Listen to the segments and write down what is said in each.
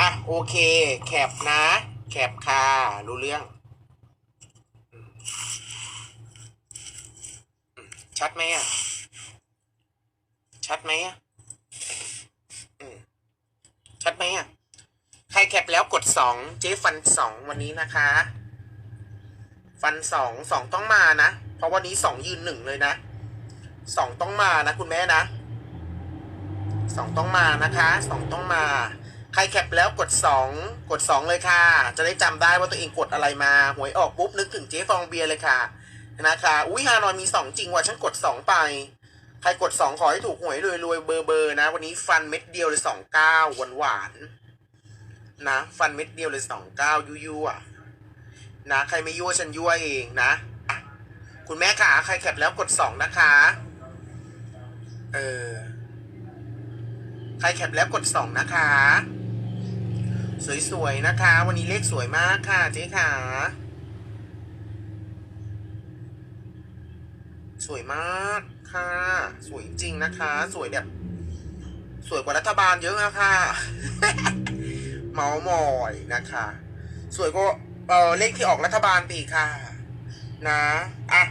อะโอเค แคปนะ แคปค่ะ รู้เรื่อง ชัดไหมอะ ชัดไหมอะชัดไหมอะ ใครแคปแล้วกดสองเจ๊ฟันสองวันนี้นะคะ ฟันสองสองต้องมานะ เพราะวันนี้สองยืนหนึ่งเลยนะสองต้องมานะ คุณแม่นะสองต้องมานะคะสองต้องมา ใครแคปแล้วกดสองกดสองเลยค่ะ จะได้จำได้ว่าตัวเองกดอะไรมาหวยออกปุ๊บนึกถึงเจ๊ฟองเบียร์เลยค่ะนะคะอุ้ยฮานอยมีสองจริงว่ะฉันกดสองไป ใครกดสองขอให้ถูกหวยรวยรวยๆเบอร์เบอร์นะ วันนี้ฟันเม็ดเดียวเลยสองเก้าหวานหวานนะ ฟันเม็ดเดียวเลยสองเก้ายูยูอะนะใครไม่ยั่วฉันยั่วเองนะคุณแม่ขาใครแคปแล้วกดสองนะคะ เออใครแคปแล้วกดสองนะคะ สวยๆนะคะ วันนี้เลขสวยมากค่ะเจ๊ขาสวยมากค่ะ สวยจริงนะคะ สวยแบบ สวยกว่ารัฐบาลเยอะอะค่ะ เมาส์มอยนะคะ สวยกว่าเออเลขที่ออกรัฐบาลปีค่ะ นะอะ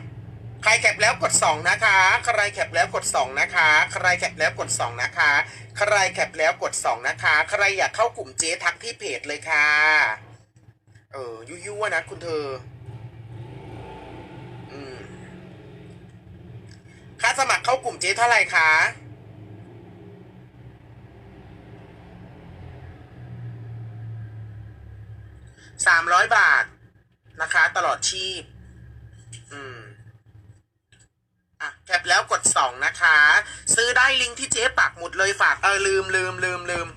รแคปแล้วกดสองนะคะ ใครแคปแล้วกดสองนะคะ ใครแคปแล้วกดสองนะคะ ใครแคปแล้วกดสองนะคะ ใครอยากเข้ากลุ่มเจ๊ทักที่เพจเลยค่ะ เออยุยๆนะคุณเธออืมค่าสมัครเข้ากลุ่มเจ๊เท่าไหร่คะสามร้อยบาทนะคะ ตลอดชีพ อืม องนะคะ ซื้อได้ลิงก์ที่เจ๊ปักหมุดเลยฝากเออลืมลืมลืมลืม